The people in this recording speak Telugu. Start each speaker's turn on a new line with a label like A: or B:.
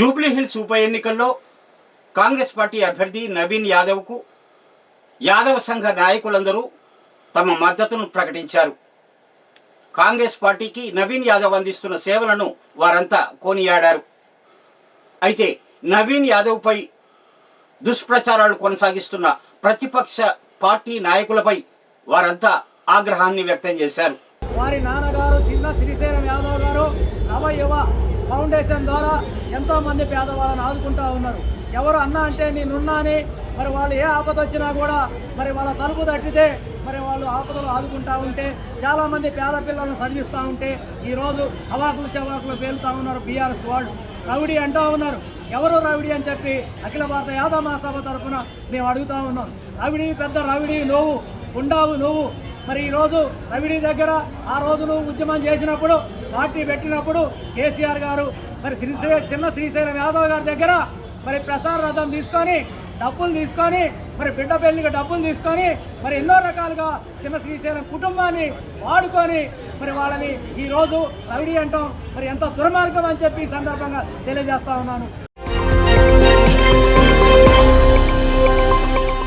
A: జూబ్లీహిల్స్ ఉప ఎన్నికల్లో కాంగ్రెస్ పార్టీ అభ్యర్థి నవీన్ యాదవ్కు యాదవ సంఘ నాయకులందరూ తమ మద్దతును ప్రకటించారు. కాంగ్రెస్ పార్టీకి నవీన్ యాదవ్ అందిస్తున్న సేవలను వారంతా కోనియాడారు. అయితే నవీన్ యాదవ్పై దుష్ప్రచారాలు కొనసాగిస్తున్న ప్రతిపక్ష పార్టీ నాయకులపై వారంతా ఆగ్రహాన్ని వ్యక్తం చేశారు.
B: వారి నాన్నగారు చిన్న శ్రీశైలం యాదవ్ గారు నవయువ ఫౌండేషన్ ద్వారా ఎంతోమంది పేదవాళ్ళని ఆదుకుంటూ ఉన్నారు. ఎవరు అన్నా అంటే నేనున్నా అని మరి వాళ్ళు ఏ ఆపద వచ్చినా కూడా మరి వాళ్ళ తలుపు తట్టితే మరి వాళ్ళు ఆపదలు ఆదుకుంటూ ఉంటే చాలామంది పేద పిల్లలను చదివిస్తూ ఉంటే ఈరోజు అవాకులు చవాకులు పేలుతూ ఉన్నారు బీఆర్ఎస్ వాళ్ళు. రౌడీ అంటూ ఉన్నారు. ఎవరు రౌడీ అని చెప్పి అఖిల భారత యాదవ మహాసభ తరఫున మేము అడుగుతా ఉన్నాం. రౌడీ పెద్ద రౌడీ నువ్వు ఉండావు నువ్వు. మరి ఈరోజు రవిడి దగ్గర ఆ రోజును ఉద్యమం చేసినప్పుడు పార్టీ పెట్టినప్పుడు కేసీఆర్ గారు మరి శ్రీశైల చిన్న శ్రీశైలం యాదవ్ గారి దగ్గర మరి ప్రసార రథం తీసుకొని డబ్బులు తీసుకొని మరి బిడ్డ పెళ్ళికి డబ్బులు తీసుకొని మరి ఎన్నో రకాలుగా చిన్న శ్రీశైలం కుటుంబాన్ని వాడుకొని మరి వాళ్ళని ఈరోజు రవిడి అంటాం. మరి ఎంత దుర్మార్గం అని చెప్పి ఈ సందర్భంగా తెలియజేస్తా ఉన్నాను.